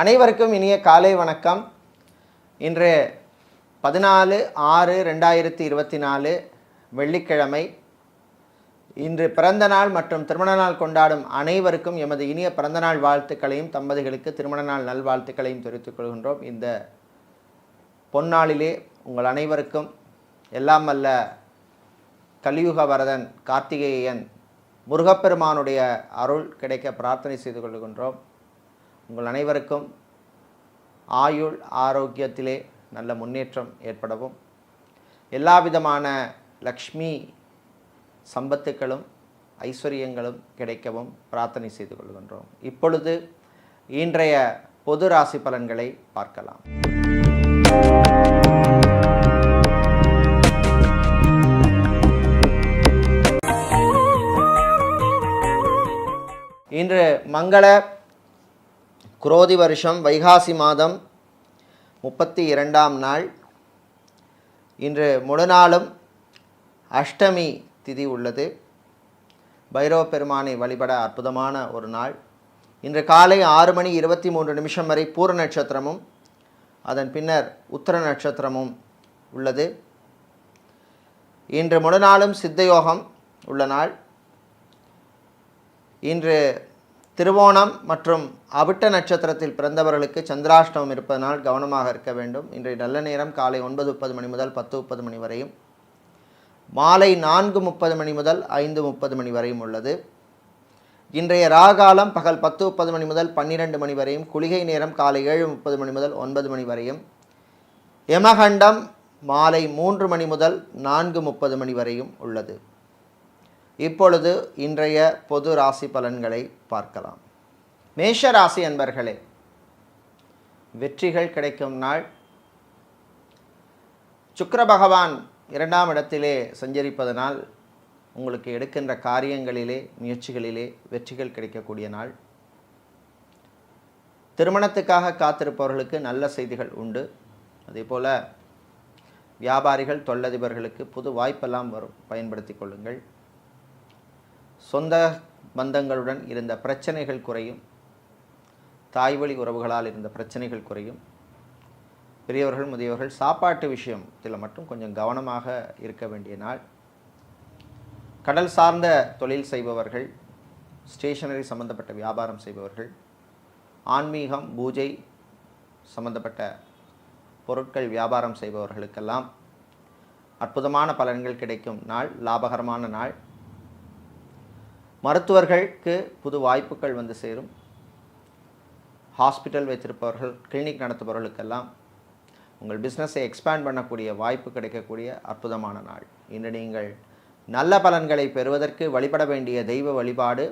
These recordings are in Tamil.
அனைவருக்கும் இனிய காலை வணக்கம். இன்று பதினாலு ஆறு ரெண்டாயிரத்தி இருபத்தி நாலு வெள்ளிக்கிழமை. இன்று பிறந்த நாள் மற்றும் திருமண நாள் கொண்டாடும் அனைவருக்கும் எமது இனிய பிறந்தநாள் வாழ்த்துக்களையும் தம்பதிகளுக்கு திருமண நாள் நல்வாழ்த்துக்களையும் தெரிவித்துக் கொள்கின்றோம். இந்த பொன்னாளிலே உங்கள் அனைவருக்கும் எல்லாம் அல்ல கலியுக வரதன் கார்த்திகேயன் முருகப்பெருமானுடைய அருள் கிடைக்க பிரார்த்தனை செய்து கொள்கின்றோம். உங்கள் அனைவருக்கும் ஆயுள் ஆரோக்கியத்திலே நல்ல முன்னேற்றம் ஏற்படவும். எல்லா விதமான லக்ஷ்மி சம்பத்துக்களும் ஐஸ்வர்யங்களும் கிடைக்கவும் பிரார்த்தனை செய்து கொள்கின்றோம். இப்பொழுது இன்றைய பொது ராசி பலன்களை பார்க்கலாம். இன்று மங்கள குரோதி வருஷம் வைகாசி மாதம் முப்பத்தி இரண்டாம் நாள். இன்று முழுநாளும் அஷ்டமி திதி உள்ளது. பைரவ பெருமானை வழிபட அற்புதமான ஒரு நாள். இன்று காலை ஆறு மணி இருபத்தி மூன்று நிமிஷம் வரை பூர நட்சத்திரமும் அதன் பின்னர் உத்தர நட்சத்திரமும் உள்ளது. இன்று முழுநாளும் சித்தயோகம் உள்ள நாள். இன்று திருவோணம் மற்றும் அவிட்ட நட்சத்திரத்தில் பிறந்தவர்களுக்கு சந்திராஷ்டமம் இருப்பதனால் கவனமாக இருக்க வேண்டும். இன்றைய நல்ல நேரம் காலை ஒன்பது முப்பது மணி முதல் பத்து முப்பது மணி வரையும். மாலை நான்கு முப்பது மணி முதல் ஐந்து முப்பது மணி வரையும் உள்ளது. இன்றைய ராகாலம் பகல் பத்து முப்பது மணி முதல் பன்னிரெண்டு மணி வரையும். குளிகை நேரம் காலை ஏழு முப்பது மணி முதல் ஒன்பது மணி வரையும். யமகண்டம் மாலை மூன்று மணி முதல் நான்கு முப்பது மணி வரையும் உள்ளது. இப்பொழுது இன்றைய பொது ராசி பலன்களை பார்க்கலாம். மேஷ ராசி அன்பர்களே வெற்றிகள் கிடைக்கும் நாள். சுக்கர பகவான் இரண்டாம் இடத்திலே சஞ்சரிப்பதனால் உங்களுக்கு எடுக்கின்ற காரியங்களிலே முயற்சிகளிலே வெற்றிகள் கிடைக்கக்கூடிய நாள். திருமணத்துக்காக காத்திருப்பவர்களுக்கு நல்ல செய்திகள் உண்டு. அதே போல் வியாபாரிகள் தொழிலதிபர்களுக்கு புது வாய்ப்பெல்லாம் வரும். பயன்படுத்தி கொள்ளுங்கள். சொந்த பந்தங்களுடன் இருந்த பிரச்சனைகள் குறையும். தாய்வழி உறவுகளால் இருந்த பிரச்சனைகள் குறையும். பெரியவர்கள் முதியவர்கள் சாப்பாட்டு விஷயத்தில் மட்டும் கொஞ்சம் கவனமாக இருக்க வேண்டிய நாள். கடல் சார்ந்த தொழில் செய்பவர்கள் ஸ்டேஷனரி சம்பந்தப்பட்ட வியாபாரம் செய்பவர்கள் ஆன்மீகம் பூஜை சம்பந்தப்பட்ட பொருட்கள் வியாபாரம் செய்பவர்களுக்கெல்லாம் அற்புதமான பலன்கள் கிடைக்கும் நாள் லாபகரமான நாள். மருத்துவர்களுக்கு புது வாய்ப்புகள் வந்து சேரும். ஹாஸ்பிட்டல் வைத்திருப்பவர்கள் கிளினிக் நடத்துபவர்களுக்கெல்லாம் உங்கள் பிஸ்னஸை எக்ஸ்பேண்ட் பண்ணக்கூடிய வாய்ப்பு கிடைக்கக்கூடிய அற்புதமான நாள். இன்று நீங்கள் நல்ல பலன்களை பெறுவதற்கு வழிபட வேண்டிய தெய்வ வழிபாடு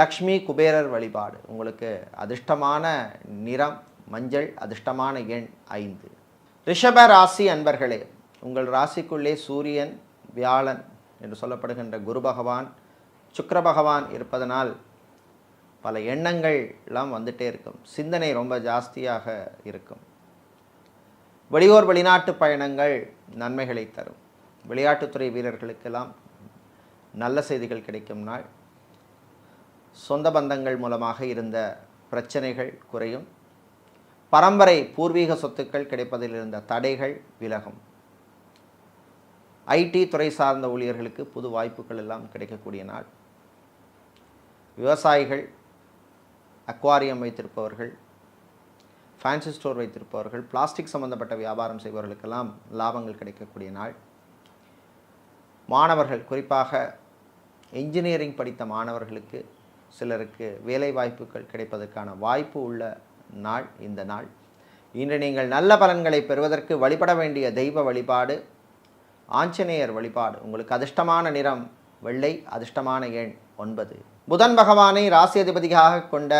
லக்ஷ்மி குபேரர் வழிபாடு. உங்களுக்கு அதிர்ஷ்டமான நிறம் மஞ்சள் அதிர்ஷ்டமான எண் ஐந்து. ரிஷப ராசி அன்பர்களே உங்கள் ராசிக்குள்ளே சூரியன் வியாழன் என்று சொல்லப்படுகின்ற குரு பகவான் சுக்கர பகவான் இருப்பதனால் பல எண்ணங்கள்லாம் வந்துகிட்டே வந்துட்டே இருக்கும். சிந்தனை ரொம்ப ஜாஸ்தியாக இருக்கும். வெளியூர் வெளிநாட்டு பயணங்கள் நன்மைகளை தரும். விளையாட்டுத்துறை வீரர்களுக்கெல்லாம் நல்ல செய்திகள் கிடைக்கும் நாள். சொந்த பந்தங்கள் மூலமாக இருந்த பிரச்சனைகள் குறையும். பரம்பரை பூர்வீக சொத்துக்கள் கிடைப்பதில் இருந்த தடைகள் விலகும். ஐடி துறை சார்ந்த ஊழியர்களுக்கு புது வாய்ப்புகள் எல்லாம் கிடைக்கக்கூடிய நாள். விவசாயிகள் அக்வாரியம் வைத்திருப்பவர்கள் ஃபேன்சி ஸ்டோர் வைத்திருப்பவர்கள் பிளாஸ்டிக் சம்பந்தப்பட்ட வியாபாரம் செய்பவர்களுக்கெல்லாம் லாபங்கள் கிடைக்கக்கூடிய நாள். மாணவர்கள் குறிப்பாக இன்ஜினியரிங் படித்த மாணவர்களுக்கு சிலருக்கு வேலை வாய்ப்புகள் கிடைப்பதற்கான வாய்ப்பு உள்ள நாள் இந்த நாள். இன்று நீங்கள் நல்ல பலன்களை பெறுவதற்கு வழிபட வேண்டிய தெய்வ வழிபாடு ஆஞ்சநேயர் வழிபாடு. உங்களுக்கு அதிர்ஷ்டமான நிறம் வெள்ளை அதிர்ஷ்டமான எண் ஒன்பது. புதன் பகவானை ராசி அதிபதியாக கொண்ட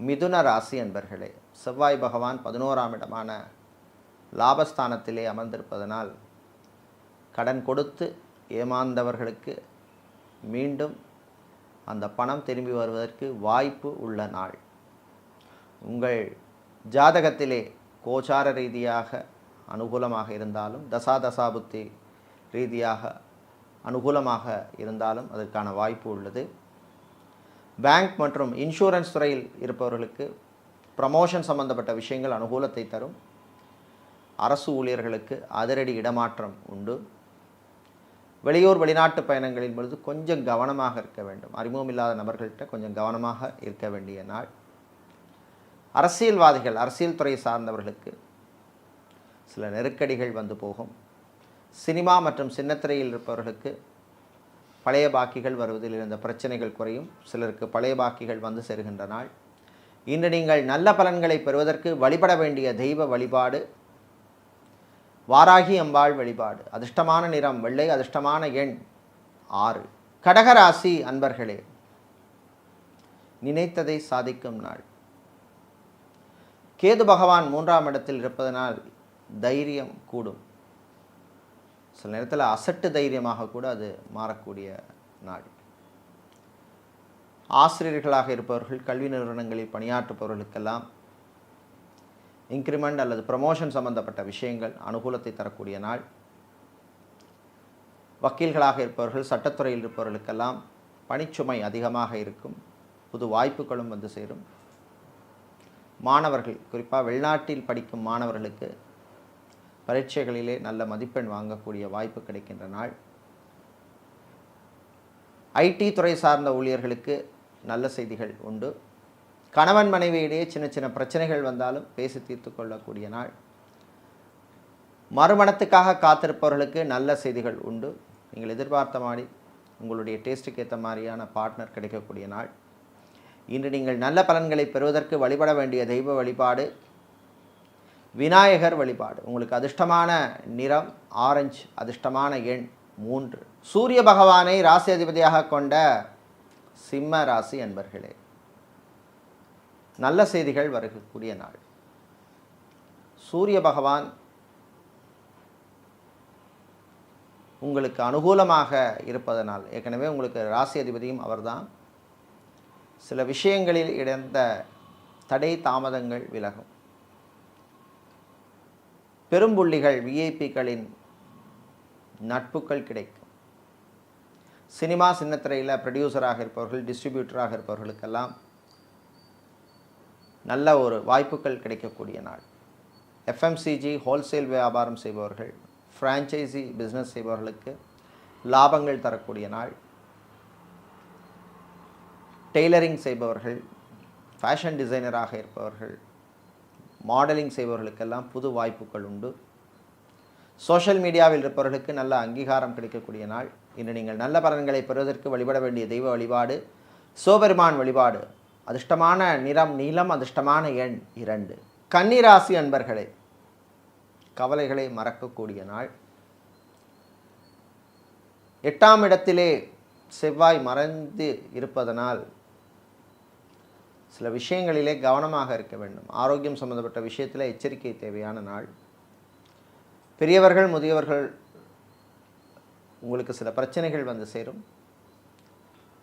மிதுன ராசி என்பர்களே செவ்வாய் பகவான் பதினோராம் இடமான லாபஸ்தானத்திலே அமர்ந்திருப்பதனால் கடன் கொடுத்து ஏமாந்தவர்களுக்கு மீண்டும் அந்த பணம் திரும்பி வருவதற்கு வாய்ப்பு உள்ள நாள். உங்கள் ஜாதகத்திலே கோச்சார ரீதியாக அனுகூலமாக இருந்தாலும் தசா தசாபுத்தி ரீதியாக அனுகூலமாக இருந்தாலும் அதற்கான வாய்ப்பு உள்ளது. பேங்க் மற்றும் இன்சூரன்ஸ் துறையில் இருப்பவர்களுக்கு ப்ரமோஷன் சம்பந்தப்பட்ட விஷயங்கள் அனுகூலத்தை தரும். அரசு ஊழியர்களுக்கு அதிரடி இடமாற்றம் உண்டு. வெளியூர் வெளிநாட்டு பயணங்களின் பொழுது கொஞ்சம் கவனமாக இருக்க வேண்டும். அறிமுகம் இல்லாத நபர்கள்ட்ட கொஞ்சம் கவனமாக இருக்க வேண்டிய நாள். அரசியல்வாதிகள் அரசியல் துறை சார்ந்தவர்களுக்கு சில நெருக்கடிகள் வந்து போகும். சினிமா மற்றும் சின்னத்திரையில் இருப்பவர்களுக்கு பழைய பாக்கிகள் வருவதில் இருந்த பிரச்சனைகள் குறையும். சிலருக்கு பழைய பாக்கிகள் வந்து சேருகின்ற நாள். இன்று நீங்கள் நல்ல பலன்களை பெறுவதற்கு வழிபட வேண்டிய தெய்வ வழிபாடு வாராகி அம்பாள் வழிபாடு. அதிர்ஷ்டமான நிறம் வெள்ளை அதிர்ஷ்டமான எண் ஆறு. கடகராசி அன்பர்களே நினைத்ததை சாதிக்கும் நாள். கேது பகவான் மூன்றாம் இடத்தில் இருப்பதனால் தைரியம் கூடும். சில நேரத்தில் அசட்டு தைரியமாக கூட அது மாறக்கூடிய நாள். ஆசிரியர்களாக இருப்பவர்கள் கல்வி நிறுவனங்களில் பணியாற்றுபவர்களுக்கெல்லாம் இன்க்ரிமெண்ட் அல்லது ப்ரமோஷன் சம்பந்தப்பட்ட விஷயங்கள் அனுகூலத்தை தரக்கூடிய நாள். வக்கீல்களாக இருப்பவர்கள் சட்டத்துறையில் இருப்பவர்களுக்கெல்லாம் பணிச்சுமை அதிகமாக இருக்கும். புது வாய்ப்புகளும் வந்து சேரும். மாணவர்கள் குறிப்பாக வெளிநாட்டில் படிக்கும் மாணவர்களுக்கு பரீட்சைகளிலே நல்ல மதிப்பெண் வாங்கக்கூடிய வாய்ப்பு கிடைக்கின்ற நாள். ஐடி துறை சார்ந்த ஊழியர்களுக்கு நல்ல செய்திகள் உண்டு. கணவன் மனைவியிடையே சின்ன சின்ன பிரச்சனைகள் வந்தாலும் பேசி தீர்த்து கொள்ளக்கூடிய நாள். மறுமணத்துக்காக காத்திருப்பவர்களுக்கு நல்ல செய்திகள் உண்டு. நீங்கள் எதிர்பார்த்த மாதிரி உங்களுடைய டேஸ்ட்டுக்கு ஏற்ற மாதிரியான பார்ட்னர் கிடைக்கக்கூடிய நாள். இன்று நீங்கள் நல்ல பலன்களை பெறுவதற்கு வழிபட வேண்டிய தெய்வ வழிபாடு விநாயகர் வழிபாடு. உங்களுக்கு அதிர்ஷ்டமான நிறம் ஆரஞ்சு அதிர்ஷ்டமான எண் மூன்று. சூரிய பகவானை ராசி அதிபதியாக கொண்ட சிம்ம ராசி அன்பர்களே நல்ல செய்திகள் வருகக்கூடிய நாள். சூரிய பகவான் உங்களுக்கு அனுகூலமாக இருப்பதனால் ஏற்கனவே உங்களுக்கு ராசி அதிபதியும் அவர்தான். சில விஷயங்களில் இடந்த தடை தாமதங்கள் விலகும். பெரும்புள்ளிகள் விஐபிகளின் நட்புகள் கிடைக்கும். சினிமா சின்னத்திரையில் ப்ரொடியூசராக இருப்பவர்கள் டிஸ்ட்ரிபியூட்டராக இருப்பவர்களுக்கெல்லாம் நல்ல ஒரு வாய்ப்புகள் கிடைக்கக்கூடிய நாள். எஃப்எம்சிஜி ஹோல்சேல் வியாபாரம் செய்பவர்கள் ஃப்ரான்ச்சைசி பிஸ்னஸ் செய்பவர்களுக்கு லாபங்கள் தரக்கூடிய நாள். டெய்லரிங் செய்பவர்கள் ஃபேஷன் டிசைனராக இருப்பவர்கள் மாடலிங் செய்பவர்களுக்கெல்லாம் புது வாய்ப்புகள் உண்டு. சோஷியல் மீடியாவில் இருப்பவர்களுக்கு நல்ல அங்கீகாரம் கிடைக்கக்கூடிய நாள். இன்று நீங்கள் நல்ல பலன்களை பெறுவதற்கு வழிபட வேண்டிய தெய்வ வழிபாடு சோபெருமான் வழிபாடு. அதிர்ஷ்டமான நிறம் நீளம் அதிர்ஷ்டமான எண் இரண்டு. கன்னிராசி அன்பர்களே கவலைகளை மறக்கக்கூடிய நாள். எட்டாம் இடத்திலே செவ்வாய் மறைந்து இருப்பதனால் சில விஷயங்களிலே கவனமாக இருக்க வேண்டும். ஆரோக்கியம் சம்பந்தப்பட்ட விஷயத்தில் எச்சரிக்கை தேவையான நாள். பெரியவர்கள் முதியவர்கள் உங்களுக்கு சில பிரச்சனைகள் வந்து சேரும்.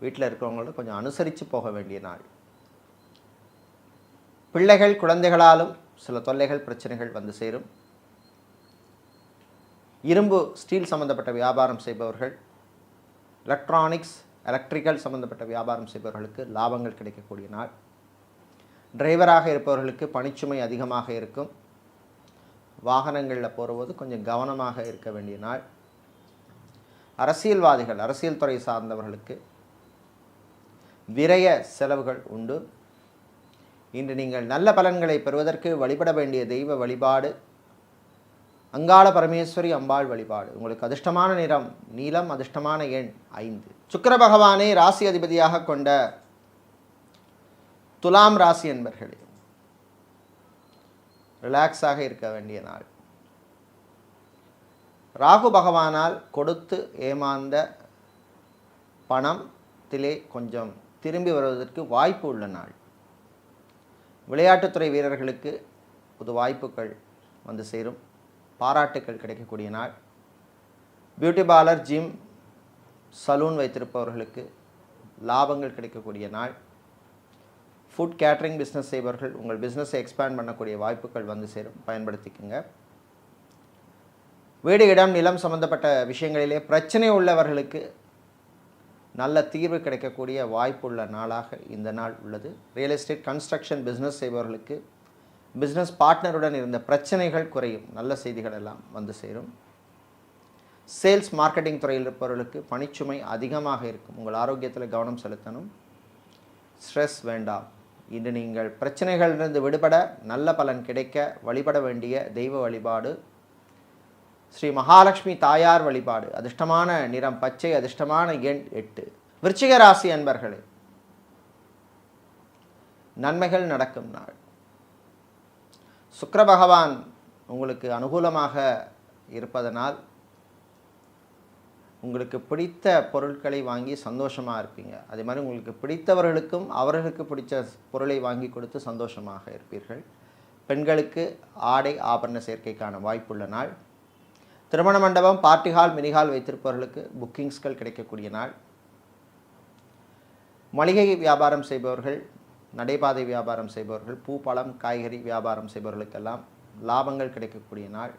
வீட்டில் இருக்கிறவங்களோட கொஞ்சம் அனுசரித்து போக வேண்டிய நாள். பிள்ளைகள் குழந்தைகளாலும் சில தொல்லைகள் பிரச்சனைகள் வந்து சேரும். இரும்பு ஸ்டீல் சம்பந்தப்பட்ட வியாபாரம் செய்பவர்கள் எலக்ட்ரானிக்ஸ் எலக்ட்ரிக்கல் சம்பந்தப்பட்ட வியாபாரம் செய்பவர்களுக்கு லாபங்கள் கிடைக்கக்கூடிய நாள். டிரைவராக இருப்பவர்களுக்கு பணிச்சுமை அதிகமாக இருக்கும். வாகனங்களில் போகும்போது கொஞ்சம் கவனமாக இருக்க வேண்டிய நாள். அரசியல்வாதிகள் அரசியல் துறை சார்ந்தவர்களுக்கு விரய செலவுகள் உண்டு. இன்று நீங்கள் நல்ல பலன்களை பெறுவதற்கு வழிபட வேண்டிய தெய்வ வழிபாடு அங்காள பரமேஸ்வரி அம்பாள் வழிபாடு. உங்களுக்கு அதிர்ஷ்டமான நிறம் நீலம் அதிர்ஷ்டமான எண் ஐந்து. சுக்கர பகவானை ராசி அதிபதியாக கொண்ட துலாம் ராசி என்பர்களே ரிலாக்ஸாக இருக்க வேண்டிய நாள். ராகு பகவானால் கொடுத்து ஏமாந்த பணத்திலே கொஞ்சம் திரும்பி வருவதற்கு வாய்ப்பு உள்ள நாள். விளையாட்டுத்துறை வீரர்களுக்கு புது வாய்ப்புகள் வந்து சேரும். பாராட்டுக்கள் கிடைக்கக்கூடிய நாள். பியூட்டி பார்லர் ஜிம் சலூன் வைத்திருப்பவர்களுக்கு லாபங்கள் கிடைக்கக்கூடிய நாள். ஃபுட் கேட்ரிங் பிஸ்னஸ் செய்பவர்கள் உங்கள் பிஸ்னஸை எக்ஸ்பேண்ட் பண்ணக்கூடிய வாய்ப்புகள் வந்து சேரும். பயன்படுத்திக்கோங்க. வீடு இடம் நிலம் சம்பந்தப்பட்ட விஷயங்களிலே பிரச்சனை உள்ளவர்களுக்கு நல்ல தீர்வு கிடைக்கக்கூடிய வாய்ப்புள்ள நாளாக இந்த நாள் உள்ளது. ரியல் எஸ்டேட் கன்ஸ்ட்ரக்ஷன் பிஸ்னஸ் செய்பவர்களுக்கு பிஸ்னஸ் பார்ட்னருடன் இருந்த பிரச்சனைகள் குறையும். நல்ல செய்திகள் எல்லாம் வந்து சேரும். சேல்ஸ் மார்க்கெட்டிங் துறையில் இருப்பவர்களுக்கு பணிச்சுமை அதிகமாக இருக்கும். உங்கள் ஆரோக்கியத்தில் கவனம் செலுத்தணும். ஸ்ட்ரெஸ் வேண்டாம். இன்று நீங்கள் பிரச்சனைகளிலிருந்து விடுபட நல்ல பலன் கிடைக்க வழிபட வேண்டிய தெய்வ வழிபாடு. ஸ்ரீ மகாலட்சுமி தாயார் வழிபாடு. அதிர்ஷ்டமான நிறம் பச்சை அதிர்ஷ்டமான எண் எட்டு. விருச்சிக ராசி அன்பர்களே நன்மைகள் நடக்கும் நாள். சுக்கர பகவான் உங்களுக்கு அனுகூலமாக இருப்பதனால் உங்களுக்கு பிடித்த பொருட்களை வாங்கி சந்தோஷமாக இருப்பீங்க. அதே மாதிரி உங்களுக்கு பிடித்தவர்களுக்கும் அவர்களுக்கு பிடிச்ச பொருளை வாங்கி கொடுத்து சந்தோஷமாக இருப்பீர்கள். பெண்களுக்கு ஆடை ஆபரண சேர்க்கைக்கான வாய்ப்புள்ள நாள். திருமண மண்டபம் பார்ட்டி ஹால் மினிஹால் வைத்திருப்பவர்களுக்கு புக்கிங்ஸ்கள் கிடைக்கக்கூடிய நாள். மளிகை வியாபாரம் செய்பவர்கள் நடைபாதை வியாபாரம் செய்பவர்கள் பூ பழம் காய்கறி வியாபாரம் செய்பவர்களுக்கெல்லாம் லாபங்கள் கிடைக்கக்கூடிய நாள்.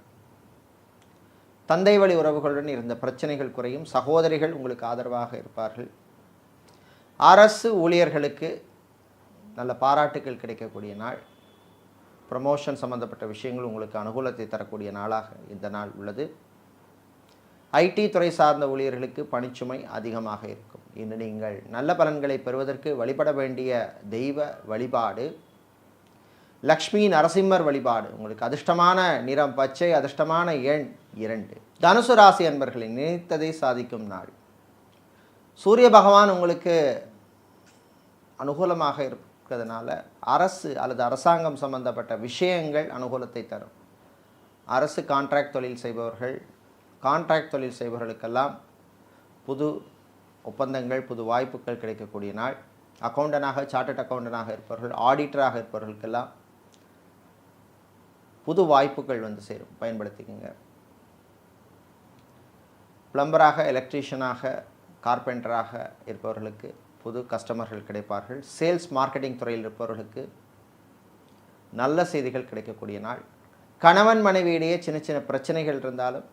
தந்தை வழி உறவுகளுடன் இருந்த பிரச்சனைகள் குறையும். சகோதரிகள் உங்களுக்கு ஆதரவாக இருப்பார்கள். அரசு ஊழியர்களுக்கு நல்ல பாராட்டுகள் கிடைக்கக்கூடிய நாள். ப்ரமோஷன் சம்பந்தப்பட்ட விஷயங்கள் உங்களுக்கு அனுகூலத்தை தரக்கூடிய நாளாக இந்த நாள் உள்ளது. ஐடி துறை சார்ந்த ஊழியர்களுக்கு பணிச்சுமை அதிகமாக இருக்கும். இன்று நீங்கள் நல்ல பலன்களை பெறுவதற்கு வழிபட வேண்டிய தெய்வ வழிபாடு லக்ஷ்மி நரசிம்மர் வழிபாடு. உங்களுக்கு அதிர்ஷ்டமான நிறம் பச்சை அதிர்ஷ்டமான எண் இரண்டு. தனுசு ராசி அன்பர்களை நினைத்ததை சாதிக்கும் நாள். சூரிய பகவான் உங்களுக்கு அனுகூலமாக இருக்கிறதுனால அரசு அல்லது அரசாங்கம் சம்பந்தப்பட்ட விஷயங்கள் அனுகூலத்தை தரும். அரசு கான்ட்ராக்ட் தொழில் செய்பவர்கள் கான்ட்ராக்ட் தொழில் செய்பவர்களுக்கெல்லாம் புது ஒப்பந்தங்கள் புது வாய்ப்புகள் கிடைக்கக்கூடிய நாள். அக்கௌண்டனாக சார்ட்டட் அக்கௌண்டனாக இருப்பவர்கள் ஆடிட்டராக இருப்பவர்களுக்கெல்லாம் புது வாய்ப்புகள் வந்து சேரும். பயன்படுத்திக்கங்க. பிளம்பராக எலக்ட்ரீஷியனாக கார்பெண்டராக இருப்பவர்களுக்கு புது கஸ்டமர்கள் கிடைப்பார்கள். சேல்ஸ் மார்க்கெட்டிங் துறையில் இருப்பவர்களுக்கு நல்ல செய்திகள் கிடைக்கக்கூடிய நாள். கணவன் மனைவியிடையே சின்ன சின்ன பிரச்சனைகள் இருந்தாலும்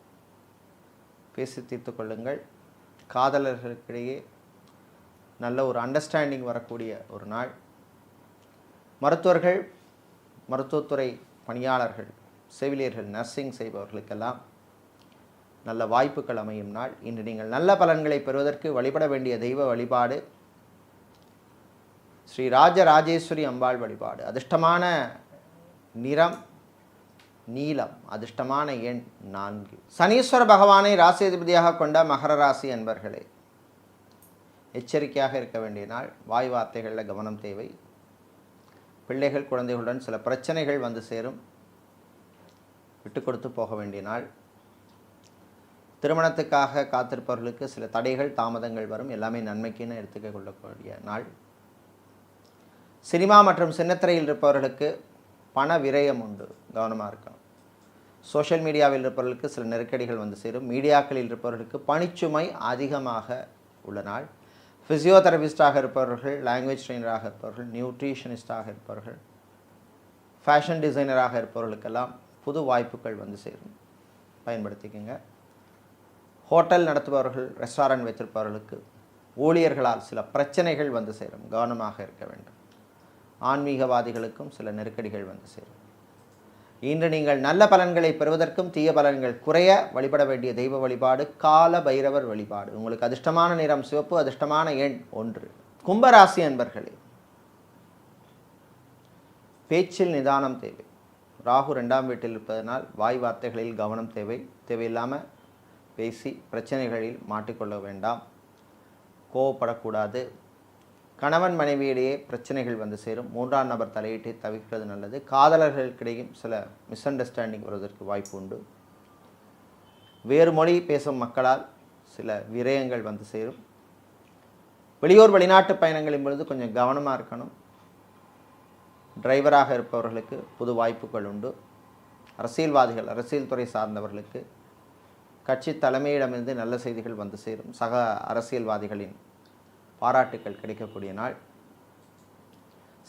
பேசி தீர்த்து கொள்ளுங்கள். காதலர்களுக்கிடையே நல்ல ஒரு அண்டர்ஸ்டாண்டிங் வரக்கூடிய ஒரு நாள். மருத்துவர்கள் மருத்துவத்துறை பணியாளர்கள் செவிலியர்கள் நர்சிங் செய்பவர்களுக்கெல்லாம் நல்ல வாய்ப்புகள் அமையும் நாள். இன்று நீங்கள் நல்ல பலன்களை பெறுவதற்கு வழிபட வேண்டிய தெய்வ வழிபாடு ஸ்ரீ ராஜராஜேஸ்வரி அம்பாள் வழிபாடு. அதிர்ஷ்டமான நிறம் நீலம் அதிர்ஷ்டமான எண் நான்கு. சனீஸ்வர பகவானை ராசிதிபதியாக கொண்ட மகர ராசி அன்பர்களே எச்சரிக்கையாக இருக்க வேண்டிய நாள். வாய் வார்த்தைகளில் கவனம் தேவை. பிள்ளைகள் குழந்தைகளுடன் சில பிரச்சனைகள் வந்து சேரும். விட்டு கொடுத்து போக வேண்டிய நாள். திருமணத்துக்காக காத்திருப்பவர்களுக்கு சில தடைகள் தாமதங்கள் வரும். எல்லாமே நன்மைக்குன்னு எடுத்துக்க கொள்ளக்கூடிய நாள். சினிமா மற்றும் சின்னத்திரையில் இருப்பவர்களுக்கு பண விரயம் உண்டு. கவனமாக இருக்கணும். சோஷியல் மீடியாவில் இருப்பவர்களுக்கு சில நெருக்கடிகள் வந்து சேரும். மீடியாக்களில் இருப்பவர்களுக்கு பணிச்சுமை அதிகமாக உள்ள நாள். ஃபிசியோதெரபிஸ்டாக இருப்பவர்கள் லாங்குவேஜ் ட்ரெயினராக இருப்பவர்கள் நியூட்ரிஷனிஸ்டாக இருப்பவர்கள் ஃபேஷன் டிசைனராக இருப்பவர்களுக்கெல்லாம் புது வாய்ப்புகள் வந்து சேரும். பயன்படுத்திக்கங்க. ஹோட்டல் நடத்துபவர்கள் ரெஸ்டாரண்ட் வைத்திருப்பவர்களுக்கு ஊழியர்களால் சில பிரச்சனைகள் வந்து சேரும். கவனமாக இருக்க வேண்டும். ஆன்மீகவாதிகளுக்கும் சில நெருக்கடிகள் வந்து சேரும். இன்று நீங்கள் நல்ல பலன்களை பெறுவதற்கும் தீய பலன்கள் குறைய வழிபட வேண்டிய தெய்வ வழிபாடு கால பைரவர் வழிபாடு. உங்களுக்கு அதிர்ஷ்டமான நிறம் சிவப்பு அதிர்ஷ்டமான எண் ஒன்று. கும்பராசி அன்பர்களே பேச்சில் நிதானம் தேவை. ராகு ரெண்டாம் வீட்டில் இருப்பதனால் வாய் வார்த்தைகளில் கவனம் தேவை. தேவையில்லாமல் பேசி பிரச்சனைகளில் மாட்டிக்கொள்ள வேண்டாம். கோவப்படக்கூடாது. கணவன் மனைவியிடையே பிரச்சனைகள் வந்து சேரும். மூன்றாம் நபர் தலையீட்டை தவிர்க்கிறது நல்லது. காதலர்களுக்கிடையும் சில மிஸ் அண்டர்ஸ்டாண்டிங் வருவதற்கு வாய்ப்பு உண்டு. வேறு மொழி பேசும் மக்களால் சில விரயங்கள் வந்து சேரும். வெளியூர் வெளிநாட்டு பயணங்களின் பொழுது கொஞ்சம் கவனமாக இருக்கணும். டிரைவராக இருப்பவர்களுக்கு புது வாய்ப்புகள் உண்டு. அரசியல்வாதிகள் அரசியல் துறை சார்ந்தவர்களுக்கு கட்சி தலைமையிடமிருந்து நல்ல செய்திகள் வந்து சேரும். சக அரசியல்வாதிகளின் பாராட்டுக்கள் கிடைக்கக்கூடிய நாள்.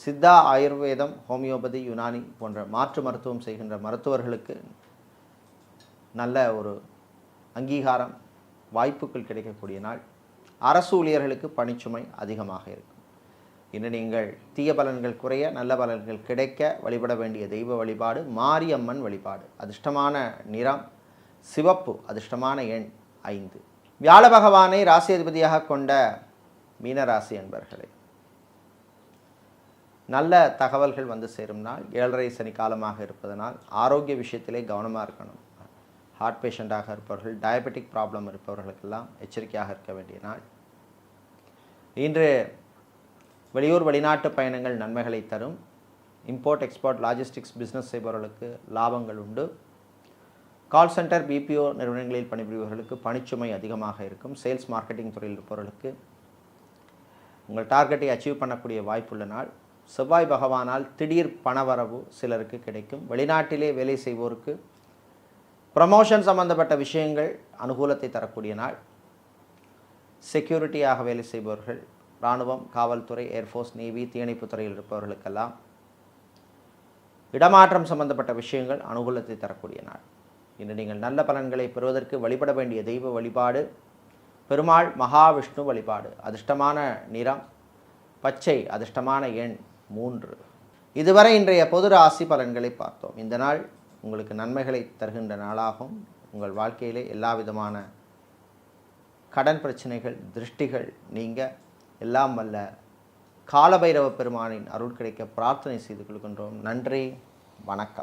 சித்தா ஆயுர்வேதம் ஹோமியோபதி யுனானி போன்ற மாற்று மருத்துவம் செய்கின்ற மருத்துவர்களுக்கு நல்ல ஒரு அங்கீகாரம் வாய்ப்புகள் கிடைக்கக்கூடிய நாள். அரசு ஊழியர்களுக்கு பணிச்சுமை அதிகமாக இருக்கும். இன்று நீங்கள் தீய பலன்கள் குறைய நல்ல பலன்கள் கிடைக்க வழிபட வேண்டிய தெய்வ வழிபாடு மாரியம்மன் வழிபாடு. அதிர்ஷ்டமான நிறம் சிவப்பு. அதிர்ஷ்டமான எண் ஐந்து. வியாழ பகவானை ராசி அதிபதியாக கொண்ட மீனராசி அன்பர்களே நல்ல தகவல்கள் வந்து சேரும் நாள். ஏழரை சனி காலமாக இருப்பதனால் ஆரோக்கிய விஷயத்திலே கவனமாக இருக்கணும். ஹார்ட் பேஷண்ட்டாக இருப்பவர்கள் டயபெட்டிக் ப்ராப்ளம் இருப்பவர்களுக்கெல்லாம் எச்சரிக்கையாக இருக்க வேண்டிய நாள். இன்று வெளியூர் வெளிநாட்டு பயணங்கள் நன்மைகளை தரும். இம்போர்ட் எக்ஸ்போர்ட் லாஜிஸ்டிக்ஸ் பிஸ்னஸ் செய்பவர்களுக்கு லாபங்கள் உண்டு. கால் சென்டர் பிபிஓ நிறுவனங்களில் பணிபுரிபவர்களுக்கு பணிச்சுமை அதிகமாக இருக்கும். சேல்ஸ் மார்க்கெட்டிங் துறையில் இருப்பவர்களுக்கு உங்கள் டார்கெட்டை அச்சீவ் பண்ணக்கூடிய வாய்ப்புள்ள நாள். செவ்வாய் பகவானால் திடீர் பணவரவு சிலருக்கு கிடைக்கும். வெளிநாட்டிலே வேலை செய்வோருக்கு ப்ரமோஷன் சம்பந்தப்பட்ட விஷயங்கள் அனுகூலத்தை தரக்கூடிய நாள். செக்யூரிட்டியாக வேலை செய்பவர்கள் இராணுவம் காவல்துறை ஏர்ஃபோர்ஸ் நேவி தீயணைப்பு துறையில் இருப்பவர்களுக்கெல்லாம் இடமாற்றம் சம்பந்தப்பட்ட விஷயங்கள் அனுகூலத்தை தரக்கூடிய நாள். இன்று நீங்கள் நல்ல பலன்களை பெறுவதற்கு வழிபட வேண்டிய தெய்வ வழிபாடு பெருமாள் மகாவிஷ்ணு வழிபாடு. அதிர்ஷ்டமான நிறம் பச்சை அதிர்ஷ்டமான எண் மூன்று. இதுவரை இன்றைய பொது ராசி பலன்களை பார்த்தோம். இந்த நாள் உங்களுக்கு நன்மைகளை தருகின்ற நாளாகும். உங்கள் வாழ்க்கையிலே எல்லா விதமான கடன் பிரச்சனைகள் திருஷ்டிகள் நீங்க. எல்லாம் வல்ல காலபைரவ பெருமானின் அருள் கிடைக்க பிரார்த்தனை செய்து கொள்கின்றோம். நன்றி வணக்கம்.